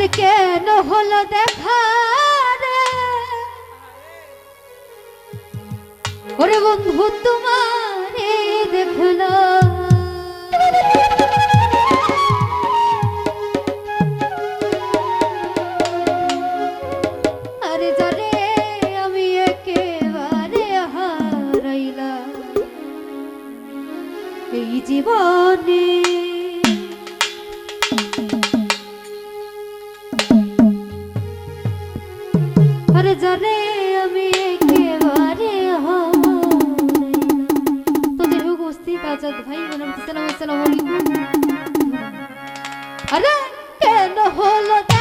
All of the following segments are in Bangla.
আর কেন হলো দেখা ওরে বন্ধু তোমারে দেখল আরে কেন হলো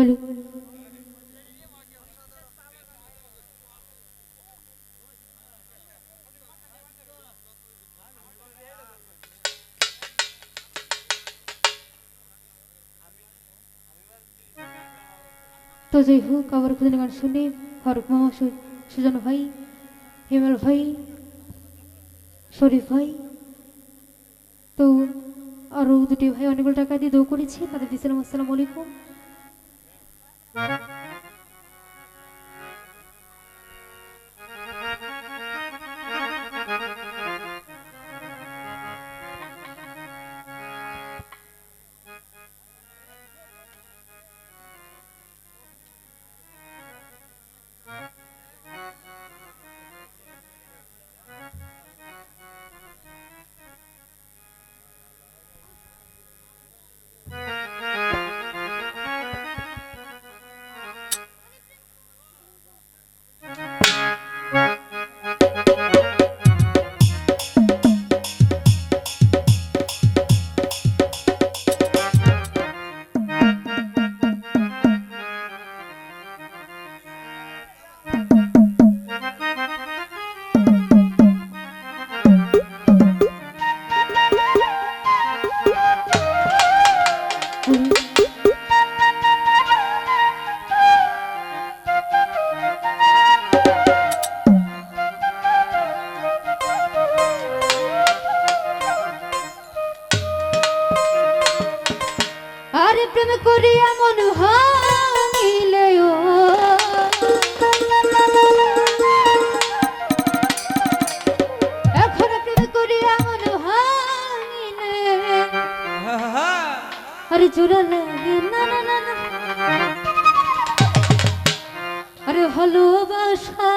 বলো। তো যাই হোক, আবার খুঁজে গান শুনে ফারুক মামা সুজন ভাই, হেমাল ভাই, শরীফ ভাই, তো আরও দুটি ভাই অনেকগুলো টাকা দিয়ে দৌ করেছি। তাদের দিয়েছিলাম আসসালামু আলাইকুম। মন হানিলে ও। এখন প্রেম করিয়া মন হানিলে আরে জোড়া লাগে না না না না। আরে ভালোবাসা।